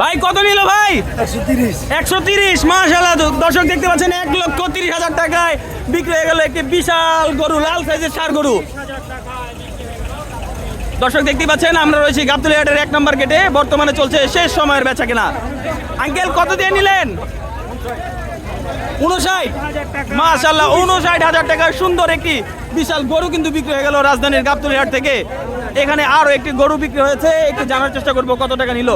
ভাই কত নিল ভাই? একশো তিরিশ। মাসাল্লাহ দর্শক দেখতে পাচ্ছেন এক লক্ষ তিরিশ হাজার টাকায় বিক্রি হয়ে গেল একটি বিশাল গরু লাল সাইজের সার গরু। দর্শক দেখতে পাচ্ছেন আমরা রয়েছি গাবতলিহাটের এক নম্বর গেটে। বর্তমানে চলছে শেষ সময়ের বেচা কেনা। আঙ্কেল কত দিয়ে নিলেন? উনষাট মাশাল্লাহ উনষাট হাজার টাকার সুন্দর একটি বিশাল গরু কিন্তু বিক্রি হয়ে গেল রাজধানীর গাবতলিহাট থেকে। এখানে আরও একটি গরু বিক্রি হয়েছে একটু জানার চেষ্টা করব কত টাকা নিল।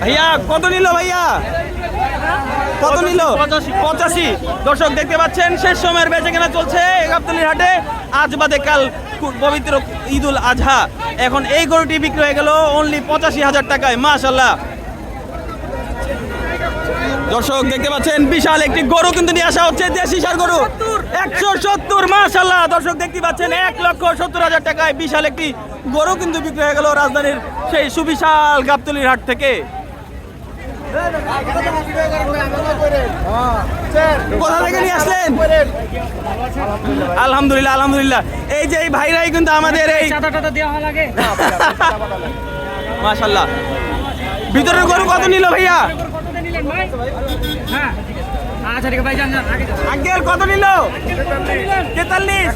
ভাইয়া, কত নিল ভাইয়া? কত নিল? পঁচাশি। দর্শক, দেখতে পাচ্ছেন, শেষ সময়ের বেচে কেনা চলছে গাবতলির হাটে। আজ বাদে কাল পবিত্র ঈদুল আজহা। এখন এই গরুটি বিক্রি হয়ে গেল অনলি পঁচাশি হাজার টাকায় মাশাল্লাহ দর্শক, দেখতে পাচ্ছেন, বিশাল একটি গরু কিন্তু নিয়ে আসা হচ্ছে, দেশি সার গরু। একশো সত্তর মাশাল্লাহ দর্শক, দেখতে পাচ্ছেন, এক লক্ষ সত্তর হাজার টাকায় বিশাল একটি গরু কিন্তু বিক্রি হয়ে গেল রাজধানীর সেই সুবিশাল গাবতলির হাট থেকে। কোথা থেকে নিয়ে আসলেন? আলহামদুলিল্লাহ আলহামদুলিল্লাহ। এই যে এই ভাইরাই কিন্তু আমাদের এই মাশাল্লাহ ভিতরের গরু কত নিল ভাইয়া? হ্যাঁ আচ্ছা আঙ্কেল কত নিল? তেতাল্লিশ।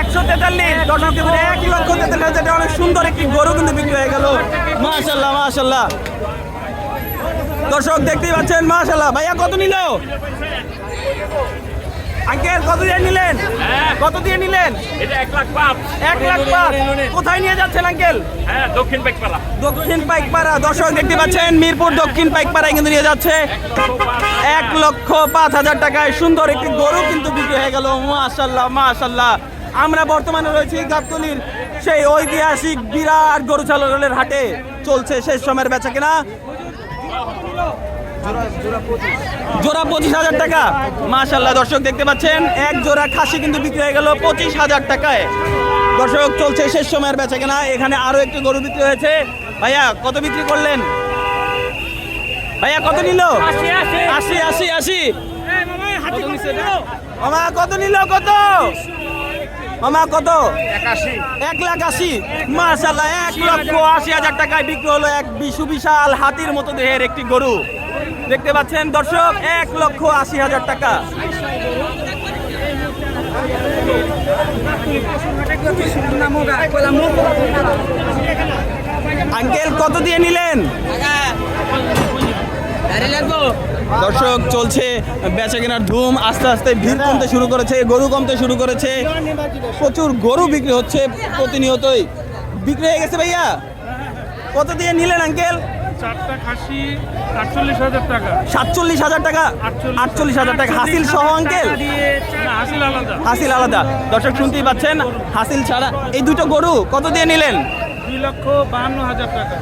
একশো তেতাল্লিশ। দর্শক এক লক্ষ তেতাল্লিশ অনেক সুন্দর একটি গরু কিন্তু বিক্রি হয়ে গেল। মাশাল্লাহ মাশাল্লাহ দর্শক দেখতেই পাচ্ছেন মাশাল্লাহ ভাইয়া কত নিল? আঙ্কেল কত দিয়ে নিলেন? কত দিয়ে নিলেন? এক লাখ পাঁচ। এক লাখ পাঁচ। কোথায় নিয়ে যাচ্ছেন আঙ্কেল? হ্যাঁ দক্ষিণ বেগপালা দক্ষিণ পাইকপাড়া, দর্শক দেখতে পাচ্ছেন, মিরপুর দক্ষিণ পাইকপাড়ায় কিন্তু নিয়ে যাচ্ছে এক লক্ষ পাঁচ হাজার টাকায় সুন্দর একটি গরু কিন্তু বিক্রি হয়ে গেল। মাশাল্লাহ মাশাল্লাহ আমরা বর্তমানে রয়েছি গাবতলির সেই ঐতিহাসিক বিরাট গরু চালনের হাটে। চলছে শেষ সময়ের বেচা কিনা। জোড়া পঁচিশ হাজার টাকা। মাশাল্লাহ দর্শক দেখতে পাচ্ছেন, এক জোড়া খাসি কিন্তু বিক্রি হয়ে গেল পঁচিশ হাজার টাকায়। দর্শক, চলছে শেষ সময়ের বেচা কেনা। এখানে আরও একটি গরু বিক্রি হয়েছে। ভাইয়া কত বিক্রি করলেন ভাইয়া কত নিল আশি, আশি। আশি মামা কত নিল? কত মামা কত এক লাখ আশি মাশাল্লাহ এক লক্ষ আশি হাজার টাকায় বিক্রি হলো এক বিশু বিশাল হাতির মতো দেহের একটি গরু দেখতে পাচ্ছেন দর্শক এক লক্ষ আশি হাজার টাকা আঙ্কেল, কত দিয়ে নিলেন? দর্শক, চলছে বেচা কেনার ধুম। আস্তে আস্তে ভিড় কমতে শুরু করেছে, গরু কমতে শুরু করেছে। প্রচুর গরু বিক্রি হচ্ছে প্রতিনিয়তই। বিক্রি হয়ে গেছে ভাইয়া? কত দিয়ে নিলেন, আঙ্কেল? টাকা সাতচল্লিশ হাজার টাকা। আটচল্লিশ হাজার টাকা। হাসিল সহ, আঙ্কেল? হাসিল আলাদা। দর্শক, শুনতেই পাচ্ছেন, হাসিল ছাড়া এই দুটো গরু কত দিয়ে নিলেন?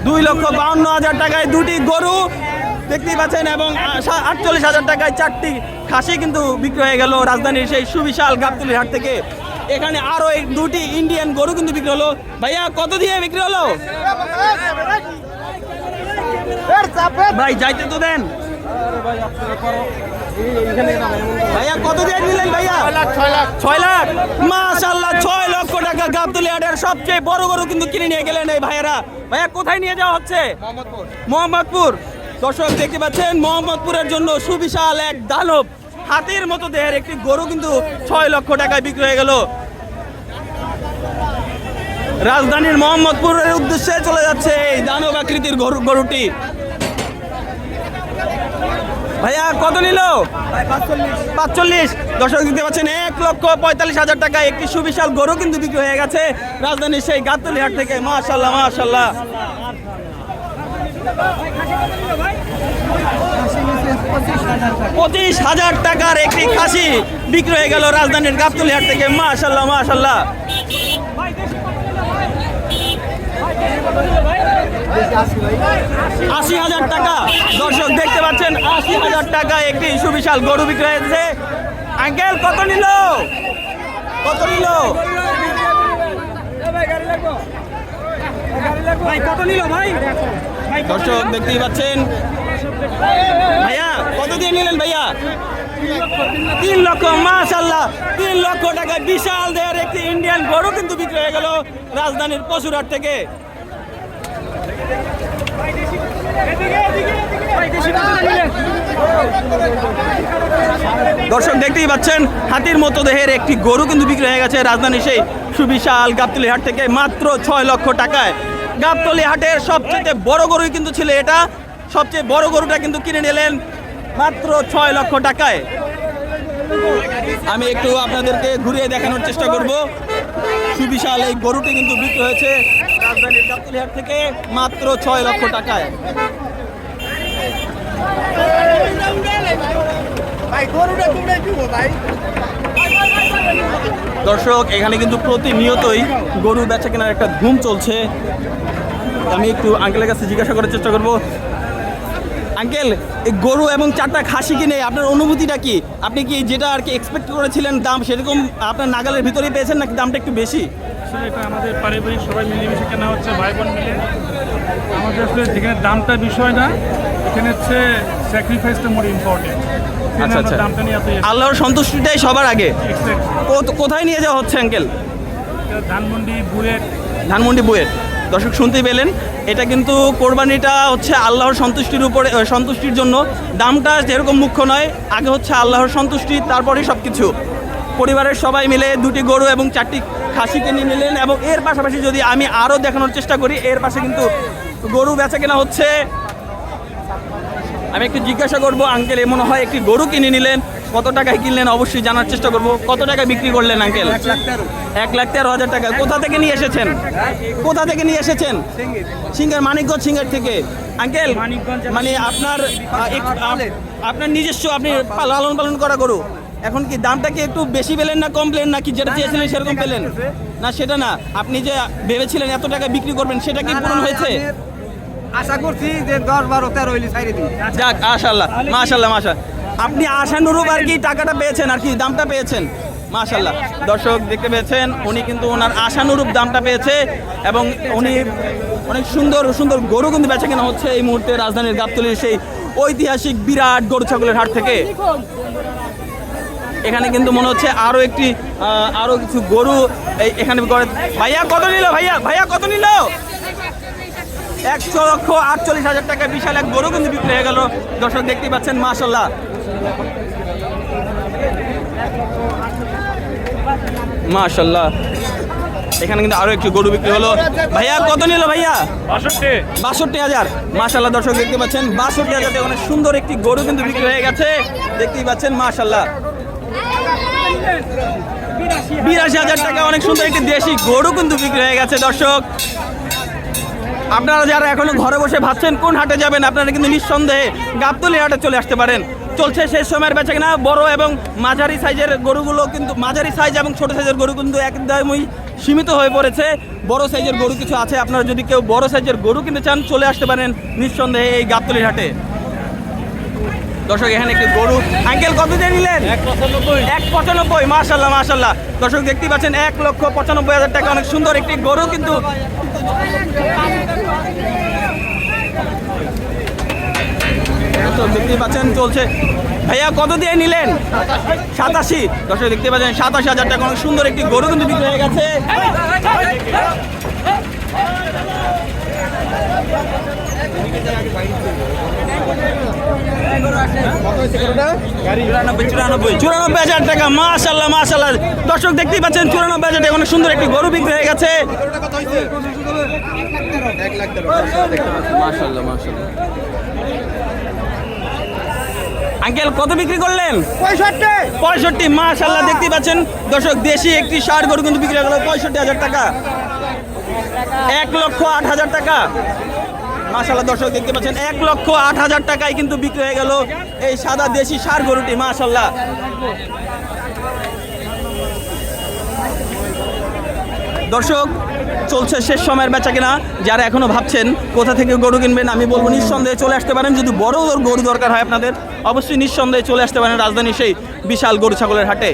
দুই লক্ষ বাহান্ন হাজার টাকায় দুটি গরু দেখতেই পাচ্ছেন এবং আটচল্লিশ হাজার টাকায় চারটি খাসি কিন্তু বিক্রি হয়ে গেল রাজধানীর সেই সুবিশাল গাবতলির হাট থেকে। এখানে আরও দুটি ইন্ডিয়ান গরু কিন্তু বিক্রি হলো। ভাইয়া, কত দিয়ে বিক্রি হলো? ভাই, যাইতে তো দেন। ভাইয়া, কত দিয়ে নিলেন ভাইয়া? ছয় লাখ। ছয় লাখ। মাশাল্লাহ ছয় টাকা গাবতলি হাটের সবচেয়ে বড় গরু কিন্তু কিনে নিয়ে গেলেন এই ভাইয়েরা। ভাইয়া কোথায় নিয়ে যাওয়া হচ্ছে? মোহাম্মদপুর। দর্শক দেখতে পাচ্ছেন মোহাম্মদপুরের জন্য সুবিশাল এক দানব হাতির মতো দেহের একটি গরু কিন্তু ছয় লক্ষ টাকায় বিক্রি হয়ে গেল। রাজধানীর মোহাম্মদপুরের উদ্দেশ্যে চলে যাচ্ছে এই দানব আকৃতির গরু গরুটি। ভাইয়া, কত নিল? পাঁচচল্লিশ। দর্শক দিতে পাচ্ছেন, এক লক্ষ পঁয়তাল্লিশ হাজার টাকা একটি সুবিশাল গরু কিন্তু বিক্রি হয়ে গেছে রাজধানীর সেই গাবতলি হাট থেকে। মাশাল্লাহ মাশাল্লাহ। পঁচিশ হাজার টাকার একটি খাসি বিক্রি হয়ে গেল রাজধানীর গাবতলি হাট থেকে। মাশাল্লাহ মাশাল্লাহ। আশি হাজার টাকা। দর্শক দেখতে পাচ্ছেন আশি হাজার টাকা একটি সুবিশাল গরু বিক্রি হয়েছে। আঙ্কেল, কত নিল? কত নিল? ভাই, কত নিল ভাই? দর্শক? দেখতেই পাচ্ছেন। ভাইয়া, কত দিয়ে নিলেন ভাইয়া? তিন লক্ষ মাশাল্লাহ তিন লক্ষ টাকা বিশাল দেহের একটি ইন্ডিয়ান গরু কিন্তু বিক্রি হয়ে গেল রাজধানীর পশুরহাট থেকে। দর্শক, দেখতেই পাচ্ছেন, হাতির মতো দেহের একটি গরু কিন্তু বিক্রি হয়ে গেছে রাজধানী সেই সুবিশাল গাবতলি হাট থেকে মাত্র ছয় লক্ষ টাকায়। গাবতলি হাটের সবচেয়ে বড় গরুই কিন্তু ছিল এটা। সবচেয়ে বড় গরুটা কিন্তু কিনে নিলেন মাত্র ছয় লক্ষ টাকায়। আমি একটু আপনাদেরকে ঘুরিয়ে দেখানোর চেষ্টা করব। সুবিশাল এই গরুটি কিন্তু বিক্রি হয়েছে রাজধানীর থেকে মাত্র ছয় লক্ষ টাকায়। দর্শক এখানে কিন্তু প্রতিনিয়তই গরু বেচা কেনার একটা ধুম চলছে। আমি একটু আঙ্কেলের কাছে জিজ্ঞাসা করার চেষ্টা করব আঙ্কেল গরু এবং চারটা খাসি কিনে আপনার অনুভূতিটা কি? আপনি কি যেটা আর কি এক্সপেক্ট করেছিলেন দাম সেরকম আপনার নাগালের ভিতরেই পেয়েছেন নাকি দামটা একটু বেশি? আসলে এটা আমাদের পারিবারিক সবাই মিলেমিশে কেনা হচ্ছে ভাই বোন মিলে। আমাদের আসলে এখানে দামটা বিষয় না এখানে হচ্ছে স্যাক্রিফাইসটা মোর ইম্পর্টেন্ট আচ্ছা, আচ্ছা। দামটা নিয়ে আল্লাহর সন্তুষ্টিটাই সবার আগে। কোথায় নিয়ে যাওয়া হচ্ছে আঙ্কেল? ধানমন্ডি বুয়েট। ধানমন্ডি বইয়ের দর্শক শুনতেই পেলেন, এটা কিন্তু কোরবানিটা হচ্ছে আল্লাহর সন্তুষ্টির উপরে সন্তুষ্টির জন্য। দামটা যেরকম মুখ্য নয়, আগে হচ্ছে আল্লাহর সন্তুষ্টি, তারপরেই সব কিছু পরিবারের সবাই মিলে দুটি গরু এবং চারটি খাসি কিনে নিলেন এবং এর পাশাপাশি যদি আমি আরও দেখানোর চেষ্টা করি, এর পাশে কিন্তু গরু বেচা কেনা হচ্ছে। আমি একটু জিজ্ঞাসা করব, আঙ্কেল, এ মনে হয় একটি গরু কিনে নিলেন? কত টাকায় কিনলেন অবশ্যই জানার চেষ্টা করব। কত টাকায় বিক্রি করলেন আঙ্কেল এক লাখ তেরো। হাজার টাকা। কোথা থেকে নিয়ে এসেছেন? কোথা থেকে নিয়ে এসেছেন? সিঙ্গার মানিকগঞ্জ সিঙ্গার থেকে। আঙ্কেল মানে আপনার আপনার নিজস্ব আপনি লালন পালন করা গরু। এখন কি দামটা কি একটু বেশি পেলেন না কম পেলেন নাকি যেটা চেয়েছিলেন সেরকম পেলেন? না সেটা না। আপনি যে ভেবেছিলেন এত টাকা বিক্রি করবেন সেটা কি পূরণ হয়েছে? আশা করছি যে দশ বারো তেরো হইলে যাক মাশাল্লাহ মাশাল্লাহ মাশা আপনি আশানুরূপ আর কি টাকাটা পেয়েছেন আর কি দামটা পেয়েছেন? মাশাল্লাহ দর্শক দেখতে পেয়েছেন উনি কিন্তু ওনার আশানুরূপ দামটা পেয়েছে এবং উনি অনেক সুন্দর সুন্দর গরু কিন্তু বেচা কেনা হচ্ছে এই মুহূর্তে রাজধানীর গাবতলির সেই ঐতিহাসিক বিরাট গরু ছাগলের হাট থেকে। এখানে কিন্তু মনে হচ্ছে আরও একটি আহ, আরও কিছু গরু এখানে ভাইয়া কত নিল ভাইয়া? ভাইয়া কত নিল? একশো লক্ষ আটচল্লিশ হাজার টাকা বিশাল এক গরু কিন্তু বিক্রি হয়ে গেল। দর্শক দেখতেই পাচ্ছেন মাশাল্লাহ মাশাল্লাহ এখানে কিন্তু আরও একটু গরু বিক্রি হলো। ভাইয়া কত নিল ভাইয়া? বাষট্টি। বাষট্টি হাজার। মাশাল্লাহ দর্শক দেখতে পাচ্ছেন বাষট্টি হাজার অনেক সুন্দর একটি গরু কিন্তু বিক্রি হয়ে গেছে। দেখতেই পাচ্ছেন মাশাল্লাহ বিরাশি হাজার টাকা অনেক সুন্দর একটি দেশি গরু কিন্তু বিক্রি হয়ে গেছে দর্শক। আপনারা যারা এখনও ঘরে বসে ভাবছেন কোন হাটে যাবেন আপনারা কিন্তু নিঃসন্দেহে গাবতলি হাটে চলে আসতে পারেন। চলছে সেই সময়ের বেচা কিনা। বড় এবং মাঝারি সাইজের গরুগুলো কিন্তু মাঝারি সাইজ এবং ছোট সাইজের গরু কিন্তু একদমই সীমিত হয়ে পড়েছে। বড় সাইজের গরু কিছু আছে। আপনারা যদি কেউ বড় সাইজের গরু কিনতে চান চলে আসতে পারেন নিঃসন্দেহে এই গাবতলির হাটে। দর্শক এখানে একটি গরু আঙ্কেল কত দিয়ে নিলেন? এক পঁচানব্বই। মাশাল্লাহ মাশাল্লাহ দর্শক দেখতেই পাচ্ছেন এক লক্ষ পঁচানব্বই হাজার টাকা। অনেক সুন্দর একটি গরু কিন্তু দর্শক দেখতেই পাচ্ছেন, চলছে। ভাইয়া, কত দিয়ে নিলেন? সাতাশি। দর্শক দেখতে পাচ্ছেন, সাতাশি হাজার টাকা। অনেক সুন্দর একটি গরু কিন্তু বিক্রি হয়ে গেছে। চুরানব্বই হাজার টাকা। মাশাল্লাহ মাশাল্লাহ দর্শক, দেখতেই পাচ্ছেন, চুরানব্বই হাজার টাকা। অনেক সুন্দর একটি গরু বিক্রি হয়ে গেছে। মাশাল্লাহ মাশাল্লাহ আঙ্কেল কত বিক্রি করলেন? পঁয়ষট্টি। পঁয়ষট্টি মাশাল্লাহ দেখতে পাচ্ছেন। দর্শক দেশি একটি ষাট গরু কিন্তু বিক্রি হয়ে গেল পঁয়ষট্টি হাজার টাকা। এক লক্ষ আট হাজার টাকা। মাশাল্লাহ দর্শক দেখতে পাচ্ছেন এক লক্ষ আট হাজার টাকায় কিন্তু বিক্রি হয়ে গেল এই সাদা দেশি সার গরুটি মাশাল্লাহ দর্শক চলছে শেষ সময়ের বেচা কিনা। যারা এখনও ভাবছেন কোথা থেকে গরু কিনবেন, আমি বলব নিঃসন্দেহে চলে আসতে পারেন। যদি বড় গরু দরকার হয় আপনাদের, অবশ্যই নিঃসন্দেহে চলে আসতে পারেন রাজধানী সেই বিশাল গরু ছাগলের হাটে।